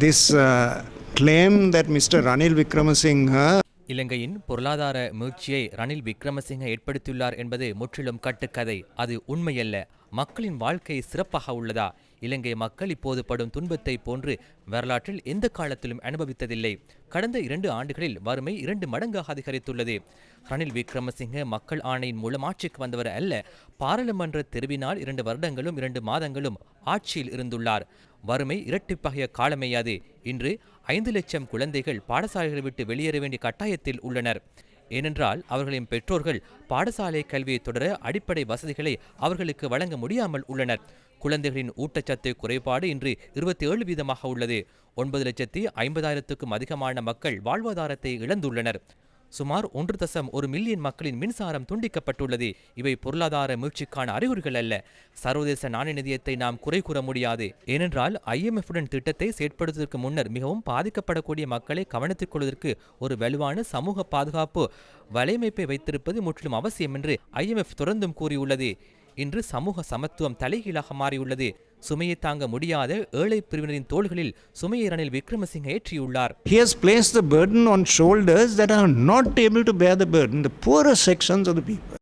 this uh, claim that Mr. Ranil இலங்கையின் பொருளாதார மீழ்ச்சியை ரணில் விக்ரமசிங்க ஏற்படுத்தியுள்ளார் என்பது முற்றிலும் கட்டுக்கதை. அது உண்மையல்ல. மக்களின் வாழ்க்கை சிறப்பாக உள்ளதா? இலங்கை மக்கள் இப்போது படும் துன்பத்தை போன்று வரலாற்றில் எந்த காலத்திலும் அனுபவித்ததில்லை. கடந்த இரண்டு ஆண்டுகளில் வறுமை இரண்டு மடங்காக அதிகரித்துள்ளது. ரணில் விக்ரமசிங்க மக்கள் ஆணையின் மூலம் ஆட்சிக்கு வந்தவர் அல்ல. பாராளுமன்ற தெரிவினால் இரண்டு வருடங்களும் இரண்டு மாதங்களும் ஆட்சியில் இருந்துள்ளார். வறுமை இரட்டிப்பாகிய காலமையாது. இன்று ஐந்து லட்சம் குழந்தைகள் பாடசாலைகளை விட்டு வெளியேற வேண்டிய கட்டாயத்தில் உள்ளனர். ஏனென்றால் அவர்களின் பெற்றோர்கள் பாடசாலை கல்வியை தொடர அடிப்படை வசதிகளை அவர்களுக்கு வழங்க முடியாமல் உள்ளனர். குழந்தைகளின் ஊட்டச்சத்து குறைபாடு இன்று இருபத்தி ஏழு வீதமாக உள்ளது. ஒன்பது லட்சத்தி ஐம்பதாயிரத்துக்கும் அதிகமான மக்கள் வாழ்வாதாரத்தை இழந்துள்ளனர். சுமார் ஒன்று தசம் ஒரு மில்லியன் மக்களின் மின்சாரம் துண்டிக்கப்பட்டுள்ளது. இவை பொருளாதார மீழ்ச்சிக்கான அறிகுறிகள் அல்ல. சர்வதேச நாணய நிதியத்தை நாம் குறை கூற முடியாது. ஏனென்றால் ஐஎம்எஃப்புடன் திட்டத்தை செயற்படுத்துவதற்கு முன்னர் மிகவும் பாதிக்கப்படக்கூடிய மக்களை கவனித்துக் கொள்வதற்கு ஒரு வலுவான சமூக பாதுகாப்பு வலையமைப்பை வைத்திருப்பது முற்றிலும் அவசியம் என்று ஐஎம்எஃப் தொடர்ந்தும் கூறியுள்ளது. இன்று சமூக சமத்துவம் தலைகீழாக மாறியுள்ளது சுமையை தாங்க முடியாத ஏழை பிரிவினரின் தோள்களில் சுமையை Ranil Wickremesinghe ஏற்றியுள்ளார் he has placed the burden on shoulders that are not able to bear the burden, the poorer sections of the people.